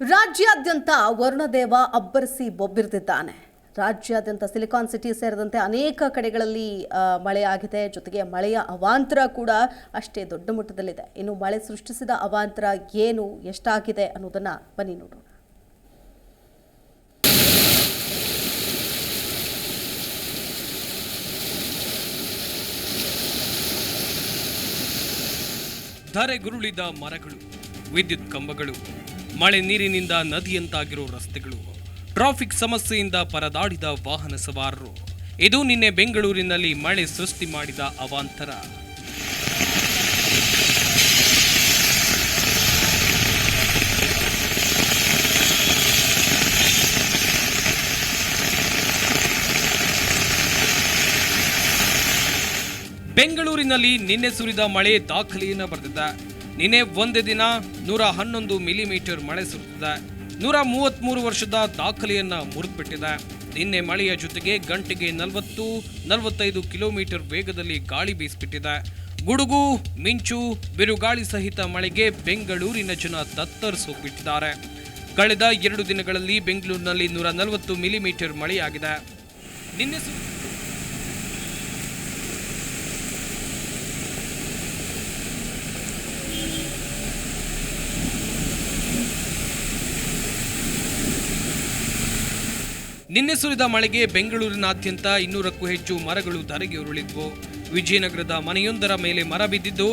ರಾಜ್ಯಾದ್ಯಂತ ವರುಣದೇವ ಅಬ್ಬರಿಸಿ ಬೊಬ್ಬಿರ್ತಿದ್ದಾನೆ. ರಾಜ್ಯಾದ್ಯಂತ silicon city ಸೇರಿದಂತೆ ಅನೇಕ ಕಡೆಗಳಲ್ಲಿ ಮಳೆಯಾಗಿದೆ ಜೊತೆಗೆ ಮಳೆಯ ಅವಾಂತರ ಕೂಡ ಅಷ್ಟೇ ದೊಡ್ಡ ಮಟ್ಟದಲ್ಲಿದೆ. ಇನ್ನು ಮಳೆ ಸೃಷ್ಟಿಸಿದ ಅವಾಂತರ ಏನು, ಎಷ್ಟಾಗಿದೆ ಅನ್ನೋದನ್ನ ಬನ್ನಿ ನೋಡೋಣ. ಧರೆಗುರುಳಿದ ಮರಗಳು. ವಿದ್ಯುತ್ ಕಂಬಗಳು, ಮಳೆ ನೀರಿನಿಂದ ನದಿಯಂತಾಗಿರೋ ರಸ್ತೆಗಳು, ಟ್ರಾಫಿಕ್ ಸಮಸ್ಯೆಯಿಂದ ಪರದಾಡಿದ ವಾಹನ ಸವಾರರು. ಇದು ನಿನ್ನೆ ಬೆಂಗಳೂರಿನಲ್ಲಿ ಮಳೆ ಸೃಷ್ಟಿ ಮಾಡಿದ ಅವಾಂತರ. ಬೆಂಗಳೂರಿನಲ್ಲಿ ನಿನ್ನೆ ಸುರಿದ ಮಳೆ ದಾಖಲೆಯನ್ನು ಬರೆದಿದೆ. ನಿನ್ನೆ ಒಂದೇ ದಿನ ನೂರ ಹನ್ನೊಂದು ಮಿಲಿಮೀಟರ್ ಮಳೆ ಸುರಿದಿದೆ. ನೂರ ಮೂವತ್ಮೂರು ವರ್ಷದ ದಾಖಲೆಯನ್ನ ಮುರಿದ್ಬಿಟ್ಟಿದೆ. ನಿನ್ನೆ ಮಳೆಯ ಜೊತೆಗೆ ಗಂಟೆಗೆ ನಲವತ್ತು, ನಲವತ್ತೈದು ಕಿಲೋಮೀಟರ್ ವೇಗದಲ್ಲಿ ಗಾಳಿ ಬೀಸಿಬಿಟ್ಟಿದೆ. ಗುಡುಗು, ಮಿಂಚು, ಬಿರುಗಾಳಿ ಸಹಿತ ಮಳೆಗೆ ಬೆಂಗಳೂರಿನ ಜನ ತತ್ತರಿಸೋಗ್ಬಿಟ್ಟಿದ್ದಾರೆ. ಕಳೆದ ಎರಡು ದಿನಗಳಲ್ಲಿ ಬೆಂಗಳೂರಿನಲ್ಲಿ ನೂರ ನಲವತ್ತು ಮಿಲಿಮೀಟರ್ ಮಳೆಯಾಗಿದೆ. ನಿನ್ನೆ ನಿನ್ನೆ ಸುರಿದ ಮಳೆಗೆ ಬೆಂಗಳೂರಿನಾದ್ಯಂತ ಇನ್ನೂರಕ್ಕೂ ಹೆಚ್ಚು ಮರಗಳು ಧರೆಗೆ ಉರುಳಿದ್ವು. ವಿಜಯನಗರದ ಮನೆಯೊಂದರ ಮೇಲೆ ಮರ ಬಿದ್ದಿದ್ದು,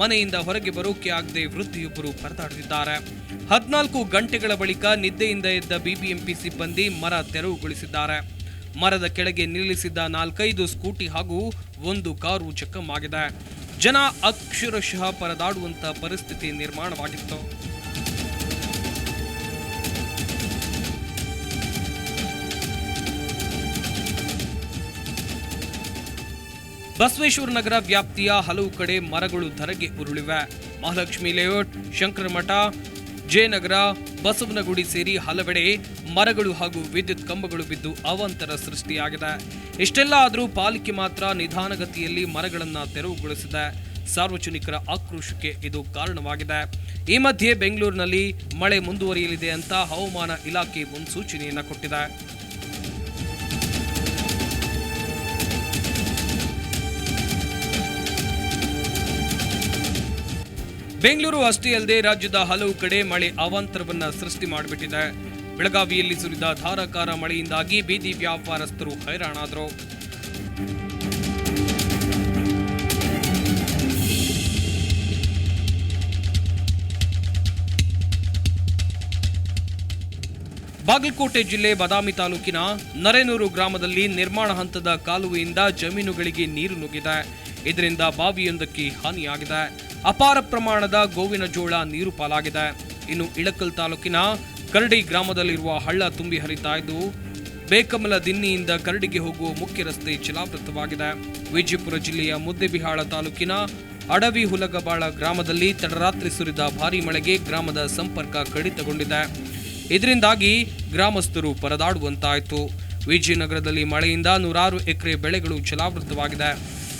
ಮನೆಯಿಂದ ಹೊರಗೆ ಬರೋಕೆ ಆಗದೆ ವೃದ್ಧಿಯೊಬ್ಬರು ಪರದಾಡುತ್ತಿದ್ದಾರೆ. ಹದಿನಾಲ್ಕು ಗಂಟೆಗಳ ಬಳಿಕ ನಿದ್ದೆಯಿಂದ ಎದ್ದ ಬಿಬಿಎಂಪಿ ಸಿಬ್ಬಂದಿ ಮರ ತೆರವುಗೊಳಿಸಿದ್ದಾರೆ. ಮರದ ಕೆಳಗೆ ನಿಲ್ಲಿಸಿದ್ದ ನಾಲ್ಕೈದು ಸ್ಕೂಟಿ ಹಾಗೂ ಒಂದು ಕಾರು ಚಕ್ಕಮಾಗಿದೆ ಜನ ಅಕ್ಷರಶಃ ಪರದಾಡುವಂತ ಪರಿಸ್ಥಿತಿ ನಿರ್ಮಾಣವಾಗಿತ್ತು. ಬಸವೇಶ್ವರ ನಗರ ವ್ಯಾಪ್ತಿಯ ಹಲವು ಕಡೆ ಮರಗಳು ಧರಗೆ ಉರುಳಿವೆ. ಮಹಾಲಕ್ಷ್ಮಿ ಲೇಔಟ್, ಶಂಕರಮಠ, ಜಯನಗರ, ಬಸವನಗುಡಿ ಸೇರಿ ಹಲವೆಡೆ ಮರಗಳು ಹಾಗೂ ವಿದ್ಯುತ್ ಕಂಬಗಳು ಬಿದ್ದು ಅವಾಂತರ ಸೃಷ್ಟಿಯಾಗಿದೆ. ಇಷ್ಟೆಲ್ಲ ಆದರೂ ಪಾಲಿಕೆ ಮಾತ್ರ ನಿಧಾನಗತಿಯಲ್ಲಿ ಮರಗಳನ್ನು ತೆರವುಗೊಳಿಸಿದೆ. ಸಾರ್ವಜನಿಕರ ಆಕ್ರೋಶಕ್ಕೆ ಇದು ಕಾರಣವಾಗಿದೆ. ಈ ಮಧ್ಯೆ ಬೆಂಗಳೂರಿನಲ್ಲಿ ಮಳೆ ಮುಂದುವರಿಯಲಿದೆ ಅಂತ ಹವಾಮಾನ ಇಲಾಖೆ ಮುನ್ಸೂಚನೆಯನ್ನು ಕೊಟ್ಟಿದೆ. ಬೆಂಗಳೂರು ಅಷ್ಟೇ ಅಲ್ಲದೆ ರಾಜ್ಯದ ಹಲವು ಕಡೆ ಮಳೆ ಅವಾಂತರವನ್ನ ಸೃಷ್ಟಿ ಮಾಡಿಬಿಟ್ಟಿದೆ. ಬೆಳಗಾವಿಯಲ್ಲಿ ಸುರಿದ ಧಾರಾಕಾರ ಮಳೆಯಿಂದಾಗಿ ಬೀದಿ ವ್ಯಾಪಾರಸ್ಥರು ಹೈರಾಣಾದರು. ಬಾಗಲಕೋಟೆ ಜಿಲ್ಲೆ ಬಾದಾಮಿ ತಾಲೂಕಿನ ನರೇನೂರು ಗ್ರಾಮದಲ್ಲಿ ನಿರ್ಮಾಣ ಹಂತದ ಕಾಲುವೆಯಿಂದ ಜಮೀನುಗಳಿಗೆ ನೀರು ನುಗ್ಗಿದೆ. ಇದರಿಂದ ಬಾವಿಯೊಂದಕ್ಕೆ ಹಾನಿಯಾಗಿದೆ. ಅಪಾರ ಪ್ರಮಾಣದ ಗೋವಿನ ಜೋಳ ನೀರು ಪಾಲಾಗಿದೆ. ಇನ್ನು ಇಳಕಲ್ ತಾಲೂಕಿನ ಕರಡಿ ಗ್ರಾಮದಲ್ಲಿರುವ ಹಳ್ಳ ತುಂಬಿ ಹರಿತಾ ಇದ್ದು, ಬೇಕಮಲ ದಿನ್ನಿಯಿಂದ ಕರಡಿಗೆ ಹೋಗುವ ಮುಖ್ಯ ರಸ್ತೆ ಜಲಾವೃತವಾಗಿದೆ ವಿಜಯಪುರ ಜಿಲ್ಲೆಯ ಮುದ್ದೆಬಿಹಾಳ ತಾಲೂಕಿನ ಅಡವಿ ಹುಲಗಬಾಳ ಗ್ರಾಮದಲ್ಲಿ ತಡರಾತ್ರಿ ಸುರಿದ ಭಾರೀ ಮಳೆಗೆ ಗ್ರಾಮದ ಸಂಪರ್ಕ ಕಡಿತಗೊಂಡಿದೆ. ಇದರಿಂದಾಗಿ ಗ್ರಾಮಸ್ಥರು ಪರದಾಡುವಂತಾಯಿತು. ವಿಜಯನಗರದಲ್ಲಿ ಮಳೆಯಿಂದ ನೂರಾರು ಎಕರೆ ಬೆಳೆಗಳು ಜಲಾವೃತವಾಗಿದೆ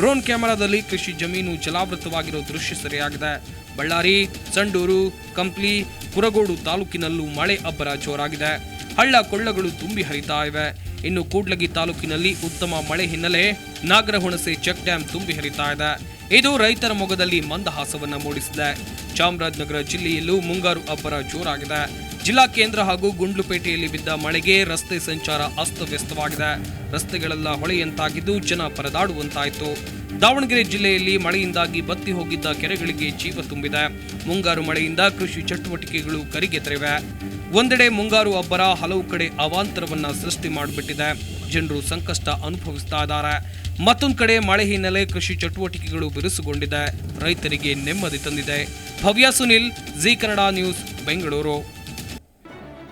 ಡ್ರೋನ್ ಕ್ಯಾಮೆರಾದಲ್ಲಿ ಕೃಷಿ ಜಮೀನು ಜಲಾವೃತವಾಗಿರೋ ದೃಶ್ಯ ಸೆರೆಯಾಗಿದೆ. ಬಳ್ಳಾರಿ, ಸಂಡೂರು, ಕಂಪ್ಲಿ, ಕುರಗೋಡು ತಾಲೂಕಿನಲ್ಲೂ ಮಳೆ ಅಬ್ಬರ ಜೋರಾಗಿದೆ. ಹಳ್ಳ ಕೊಳ್ಳಗಳು ತುಂಬಿ ಹರಿತಾ ಇವೆ. ಇನ್ನು ಕೂಡ್ಲಗಿ ತಾಲೂಕಿನಲ್ಲಿ ಉತ್ತಮ ಮಳೆ ಹಿನ್ನೆಲೆ ನಾಗರಹುಣಸೆ ಚೆಕ್ ಡ್ಯಾಂ ತುಂಬಿ ಹರಿತಾ ಇದೆ. ಇದು ರೈತರ ಮೊಗದಲ್ಲಿ ಮಂದಹಾಸವನ್ನು ಮೂಡಿಸಿದೆ. ಚಾಮರಾಜನಗರ ಜಿಲ್ಲೆಯಲ್ಲೂ ಮುಂಗಾರು ಅಬ್ಬರ ಜೋರಾಗಿದೆ. ಜಿಲ್ಲಾ ಕೇಂದ್ರ ಹಾಗೂ ಗುಂಡ್ಲುಪೇಟೆಯಲ್ಲಿ ಬಿದ್ದ ಮಳೆಗೆ ರಸ್ತೆ ಸಂಚಾರ ಅಸ್ತವ್ಯಸ್ತವಾಗಿದೆ. ರಸ್ತೆಗಳೆಲ್ಲ ಹೊಳೆಯಂತಾಗಿದ್ದು ಜನ ಪರದಾಡುವಂತಾಯಿತು. ದಾವಣಗೆರೆ ಜಿಲ್ಲೆಯಲ್ಲಿ ಮಳೆಯಿಂದಾಗಿ ಬತ್ತಿ ಹೋಗಿದ್ದ ಕೆರೆಗಳಿಗೆ ಜೀವ ತುಂಬಿದೆ. ಮುಂಗಾರು ಮಳೆಯಿಂದ ಕೃಷಿ ಚಟುವಟಿಕೆಗಳು ಕರಿಗೆದರಿವೆ ಒಂದೆಡೆ ಮುಂಗಾರು ಅಬ್ಬರ ಹಲವು ಕಡೆ ಅವಾಂತರವನ್ನ ಸೃಷ್ಟಿ ಮಾಡಿಬಿಟ್ಟಿದೆ. ಜನರು ಸಂಕಷ್ಟ ಅನುಭವಿಸ್ತಾ ಇದ್ದಾರೆ. ಮತ್ತೊಂದು ಕಡೆ ಮಳೆ ಹಿನ್ನೆಲೆ ಕೃಷಿ ಚಟುವಟಿಕೆಗಳು ಬಿರುಸುಗೊಂಡಿದೆ. ರೈತರಿಗೆ ನೆಮ್ಮದಿ ತಂದಿದೆ. Bhavya Sunil, Zee Kannada news, Bengaluru.